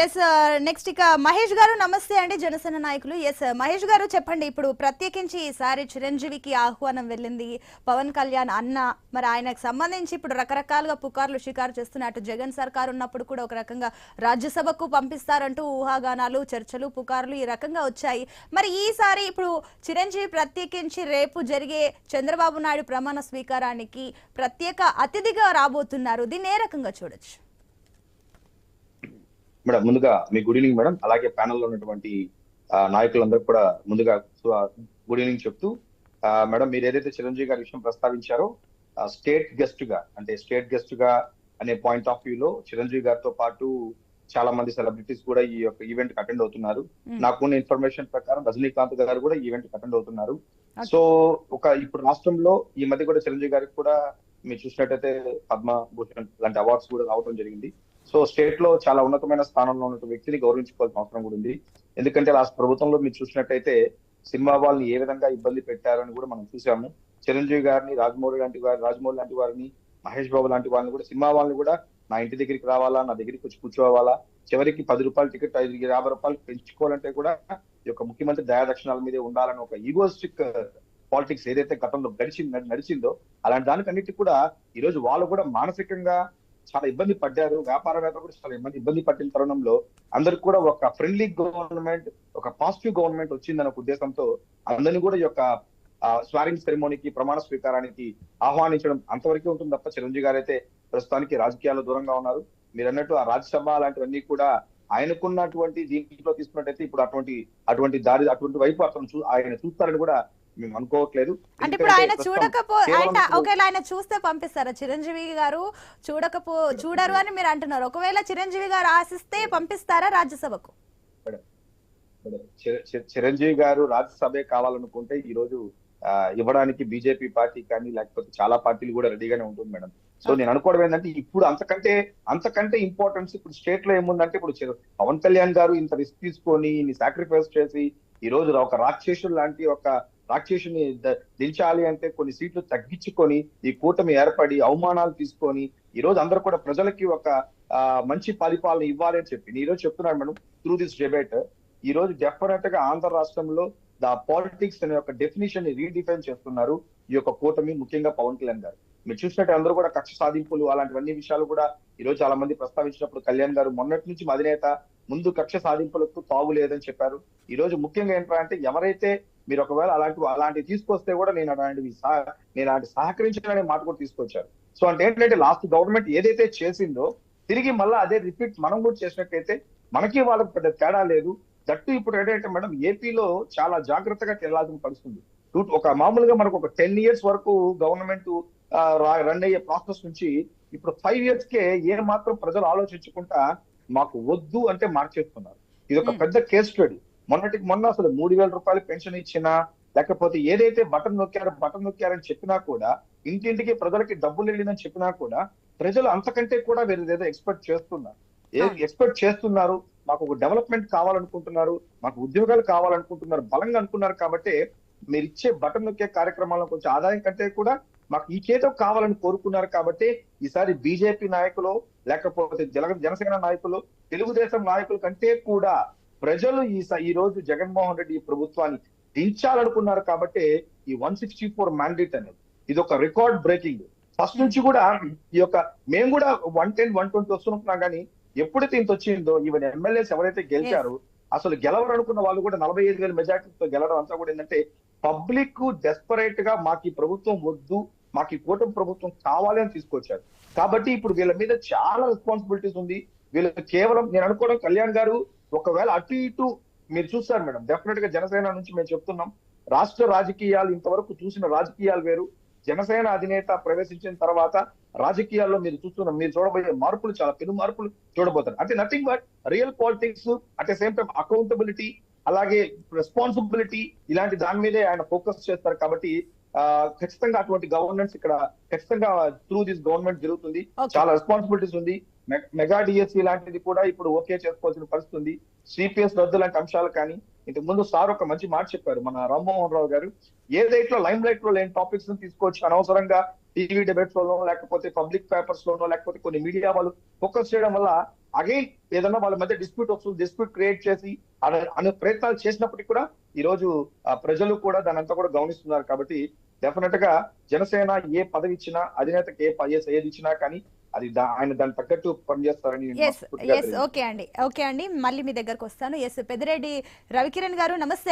Yes next ఇక మహేష్ గారు నమస్తే అండి జనసేన నాయకులు. ఎస్ మహేష్ గారు చెప్పండి ఇప్పుడు ప్రత్యేకించి ఈసారి చిరంజీవికి ఆహ్వానం వెళ్ళింది పవన్ కళ్యాణ్ అన్న. మరి ఆయనకు సంబంధించి ఇప్పుడు రకరకాలుగా పుకార్లు షికారు చేస్తున్నట్టు జగన్ సర్కార్ ఉన్నప్పుడు కూడా ఒక రకంగా రాజ్యసభకు పంపిస్తారంటూ ఊహాగానాలు చర్చలు పుకార్లు ఈ రకంగా వచ్చాయి. మరి ఈసారి ఇప్పుడు చిరంజీవి ప్రత్యేకించి రేపు జరిగే చంద్రబాబు నాయుడు ప్రమాణ స్వీకారానికి ప్రత్యేక అతిథిగా రాబోతున్నారు. దీన్ని ఏ రకంగా చూడొచ్చు? మేడం ముందుగా మీ గుడ్ ఈవినింగ్ మేడం అలాగే ప్యానెల్లో ఉన్నటువంటి నాయకులందరూ కూడా ముందుగా గుడ్ ఈవినింగ్ చెప్తూ మేడం మీరు ఏదైతే చిరంజీవి గారి విషయం ప్రస్తావించారో స్టేట్ గెస్ట్గా అంటే స్టేట్ గెస్ట్గా అనే పాయింట్ ఆఫ్ వ్యూ లో చిరంజీవి గారితో పాటు చాలా మంది సెలబ్రిటీస్ కూడా ఈ యొక్క ఈవెంట్ అటెండ్ అవుతున్నారు. నాకున్న ఇన్ఫర్మేషన్ ప్రకారం రజనీకాంత్ గారు కూడా ఈవెంట్ అటెండ్ అవుతున్నారు. సో ఒక ఇప్పుడు రాష్ట్రంలో ఈ మధ్య కూడా చిరంజీవి గారికి కూడా మీరు చూసినట్టయితే పద్మభూషణ్ లాంటి అవార్డ్స్ కూడా రావడం జరిగింది సో స్టేట్లో చాలా ఉన్నతమైన స్థానంలో ఉన్న వ్యక్తిని గౌరవించుకోవాల్సిన అవసరం కూడా ఉంది. ఎందుకంటే రాష్ట్ర ప్రభుత్వంలో మీరు చూసినట్టయితే సినిమా వాళ్ళని ఏ విధంగా ఇబ్బంది పెట్టారని కూడా మనం చూసాము. చిరంజీవి గారిని రాజమౌళి లాంటి వారి రాజమౌళి లాంటి వారిని మహేష్ బాబు లాంటి వాళ్ళని కూడా సినిమా వాళ్ళని కూడా నా ఇంటి దగ్గరికి రావాలా నా దగ్గరికి వచ్చి కూర్చోవాలా చివరికి పది రూపాయల టికెట్ ఐదు యాభై రూపాయలు పెంచుకోవాలంటే కూడా ఈ యొక్క ముఖ్యమంత్రి దయాదక్షిణాల మీదే ఉండాలని ఒక ఈగోస్టిక్ పాలిటిక్స్ ఏదైతే గతంలో గడిచి నడిచిందో అలాంటి దానికన్నిటి కూడా ఈ రోజు వాళ్ళు కూడా మానసికంగా చాలా ఇబ్బంది పడ్డారు. వ్యాపారవేత్తలు కూడా చాలా ఇబ్బంది ఇబ్బంది పట్టిన తరుణంలో అందరికి కూడా ఒక ఫ్రెండ్లీ గవర్నమెంట్ ఒక పాజిటివ్ గవర్నమెంట్ వచ్చిందనే ఒక ఉద్దేశంతో అందరినీ కూడా ఈ యొక్క స్వారింగ్ సెరమోనీకి ప్రమాణ స్వీకారానికి ఆహ్వానించడం అంతవరకే ఉంటుంది తప్ప చిరంజీవి గారు అయితే ప్రస్తుతానికి రాజకీయాల్లో దూరంగా ఉన్నారు. మీరు అన్నట్టు ఆ రాజ్యసభ లాంటివన్నీ కూడా ఆయనకున్నటువంటి దీంట్లో తీసుకున్నట్టయితే ఇప్పుడు అటువంటి అటువంటి దారి అటువంటి వైపు అతను ఆయన చూస్తారని కూడా మేము అనుకోవట్లేదు. అంటే ఇప్పుడు ఆయన చూడకపో ఒకవేళ ఆయన చూస్తే పంపిస్తారా? చిరంజీవి గారు చూడకపో చూడరు అని మీరు అంటున్నారు. ఒకవేళ చిరంజీవి గారు ఆశిస్తే పంపిస్తారా రాజ్యసభకు? చిర- చిర- చిరంజీవి గారు రాజ్యసభే కావాలనుకుంటే ఈ రోజు ఇవ్వడానికి బీజేపీ పార్టీ కానీ లేకపోతే చాలా పార్టీలు కూడా రెడీగానే ఉంటుంది మేడం. సో నేను అనుకోవడం ఏంటంటే ఇప్పుడు అంతకంటే అంతకంటే ఇంపార్టెన్స్ ఇప్పుడు స్టేట్లో ఏముందంటే ఇప్పుడు పవన్ కళ్యాణ్ గారు ఇంత రిస్క్ తీసుకొని ఇన్ని సాక్రిఫైస్ చేసి ఈ రోజు ఒక రాక్షసుడు లాంటి ఒక రాక్షసుని దించాలి అంటే కొన్ని సీట్లు తగ్గించుకొని ఈ కూటమి ఏర్పడి అవమానాలు తీసుకొని ఈ రోజు అందరూ కూడా ప్రజలకి ఒక మంచి పరిపాలన ఇవ్వాలి అని చెప్పి. నేను ఈ రోజు చెప్తున్నాను మేడం త్రూ దిస్ డిబేట్ ఈ రోజు డెఫినెట్గా ఆంధ్ర రాష్ట్రంలో ద పాలిటిక్స్ అనే యొక్క డెఫినేషన్ని రీడిఫైన్ చేస్తున్నారు ఈ యొక్క కూటమి ముఖ్యంగా పవన్ కళ్యాణ్ గారు. మీరు చూసినట్టు అందరూ కూడా కక్ష సాధింపులు అలాంటివన్నీ విషయాలు కూడా ఈ రోజు చాలా మంది ప్రస్తావించినప్పుడు కళ్యాణ్ గారు మొన్నటి నుంచి అధినేత ముందు కక్ష సాధింపులకు తావు లేదని చెప్పారు. ఈ రోజు ముఖ్యంగా ఏంటంటే ఎవరైతే మీరు ఒకవేళ అలాంటి అలాంటివి తీసుకొస్తే కూడా నేను అలాంటివి నేను అలాంటి సహకరించాలనే మాట కూడా తీసుకొచ్చారు. సో అంటే ఏంటంటే లాస్ట్ గవర్నమెంట్ ఏదైతే చేసిందో తిరిగి మళ్ళీ అదే రిపీట్ మనం కూడా చేసినట్టయితే మనకి వాళ్ళకి పెద్ద తేడా లేదు. దట్టు ఇప్పుడు ఏంటంటే మేడం ఏపీలో చాలా జాగ్రత్తగా వెళ్ళాల్సిన పరిస్థితుంది. టూ- ఒక మామూలుగా మనకు ఒక టెన్ ఇయర్స్ వరకు గవర్నమెంట్ రన్ అయ్యే ప్రాసెస్ నుంచి ఇప్పుడు ఫైవ్ ఇయర్స్ కే ఏ మాత్రం ప్రజలు ఆలోచించుకుంటా మాకు వద్దు అంటే మార్చేస్తున్నారు. ఇది ఒక. పెద్ద కేస్ స్టడీ. మొన్నటికి మొన్న అసలు మూడు వేల రూపాయలు పెన్షన్ ఇచ్చినా లేకపోతే ఏదైతే బటన్ నొక్కారో బటన్ నొక్కారని చెప్పినా కూడా ఇంటింటికి ప్రజలకి డబ్బులు వెళ్ళిందని చెప్పినా కూడా ప్రజలు అంతకంటే కూడా వేరేది ఏదో ఎక్స్పెక్ట్ చేస్తున్నారు ఏ. ఎక్స్పెక్ట్ చేస్తున్నారు మాకు ఒక డెవలప్మెంట్ కావాలనుకుంటున్నారు మాకు ఉద్యోగాలు కావాలనుకుంటున్నారు బలంగా అనుకున్నారు కాబట్టి మీరు ఇచ్చే బటన్ నొక్కే కార్యక్రమాలను కొంచెం ఆదాయం కంటే కూడా మాకు ఈ చేతో కావాలని కోరుకున్నారు కాబట్టి ఈసారి బీజేపీ నాయకులు లేకపోతే జన జనసేన నాయకులు తెలుగుదేశం నాయకుల కంటే కూడా ప్రజలు ఈ స- ఈ రోజు జగన్మోహన్ రెడ్డి ఈ ప్రభుత్వాన్ని దించాలనుకున్నారు కాబట్టి ఈ వన్ సిక్స్టీ ఫోర్ మ్యాండేట్ అనేది ఇది ఒక రికార్డ్ బ్రేకింగ్ ఫస్ట్ నుంచి కూడా ఈ యొక్క మేము కూడా వన్ టెన్ వన్ ట్వంటీ వస్తున్నాం కానీ ఎప్పుడైతే ఇంత వచ్చిందో ఈవెన్ ఎమ్మెల్యేస్ ఎవరైతే గెలిచారో అసలు గెలవరు అనుకున్న వాళ్ళు కూడా నలభై ఐదు వేల మెజార్టీతో గెలవడం అంతా కూడా ఏంటంటే పబ్లిక్ డెస్పరేట్గా మాకు ఈ ప్రభుత్వం వద్దు మాకు ఈ కూటమి ప్రభుత్వం కావాలి అని తీసుకొచ్చారు. కాబట్టి ఇప్పుడు వీళ్ళ మీద చాలా రెస్పాన్సిబిలిటీస్ ఉంది. వీళ్ళకి కేవలం నేను అనుకోవడం కళ్యాణ్ గారు ఒకవేళ అటు ఇటు మీరు చూస్తారు మేడం డెఫినెట్గా జనసేన నుంచి మేము చెప్తున్నాం రాష్ట్ర రాజకీయాలు ఇంతవరకు చూసిన రాజకీయాలు వేరు. జనసేన అధినేత ప్రవేశించిన తర్వాత రాజకీయాల్లో మీరు చూస్తున్న మీరు చూడబోయే మార్పులు చాలా పెను మార్పులు చూడబోతారు అంటే nothing but real politics at the same time accountability అలాగే రెస్పాన్సిబిలిటీ ఇలాంటి దాని మీదే ఆయన ఫోకస్ చేస్తారు కాబట్టి ఖచ్చితంగా అటువంటి గవర్నెన్స్ ఇక్కడ ఖచ్చితంగా త్రూ దిస్ గవర్నమెంట్ జరుగుతుంది. చాలా రెస్పాన్సిబిలిటీస్ ఉంది. మెగా డిఎస్సి లాంటిది కూడా ఇప్పుడు ఓకే చేసుకోవాల్సిన పరిస్థితి ఉంది. సిపిఎస్ రద్దు లాంటి అంశాలు కానీ ఇంతకు ముందు సార్ ఒక మంచి మాట చెప్పారు మన రామ్మోహన్ రావు గారు. ఏదైతే లైమ్ లైట్లో లేని టాపిక్స్ తీసుకోవచ్చు అనవసరంగా టీవీ డిబేట్స్ లోనో లేకపోతే పబ్లిక్ పేపర్స్ లోనో లేకపోతే కొన్ని మీడియా వాళ్ళు ఫోకస్ చేయడం వల్ల అగైన్ ఏదైనా వాళ్ళ మధ్య డిస్ప్యూట్ వస్తుంది డిస్ప్యూట్ క్రియేట్ చేసి అనే ప్రయత్నాలు చేసినప్పటికీ కూడా ఈ రోజు ప్రజలు కూడా దాని అంతా కూడా గమనిస్తున్నారు. కాబట్టి డెఫినెట్గా జనసేన ఏ పదవి ఇచ్చినా అధినేతకి ఏ ఏది ఇచ్చినా కానీ అది ఆయన దాని తగ్గట్టు పనిచేస్తారని ఓకే అండి ఓకే అండి. మళ్ళీ మీ దగ్గరకు వస్తాను. ఎస్ పెద్దిరెడ్డి రవికిరణ్ గారు నమస్తే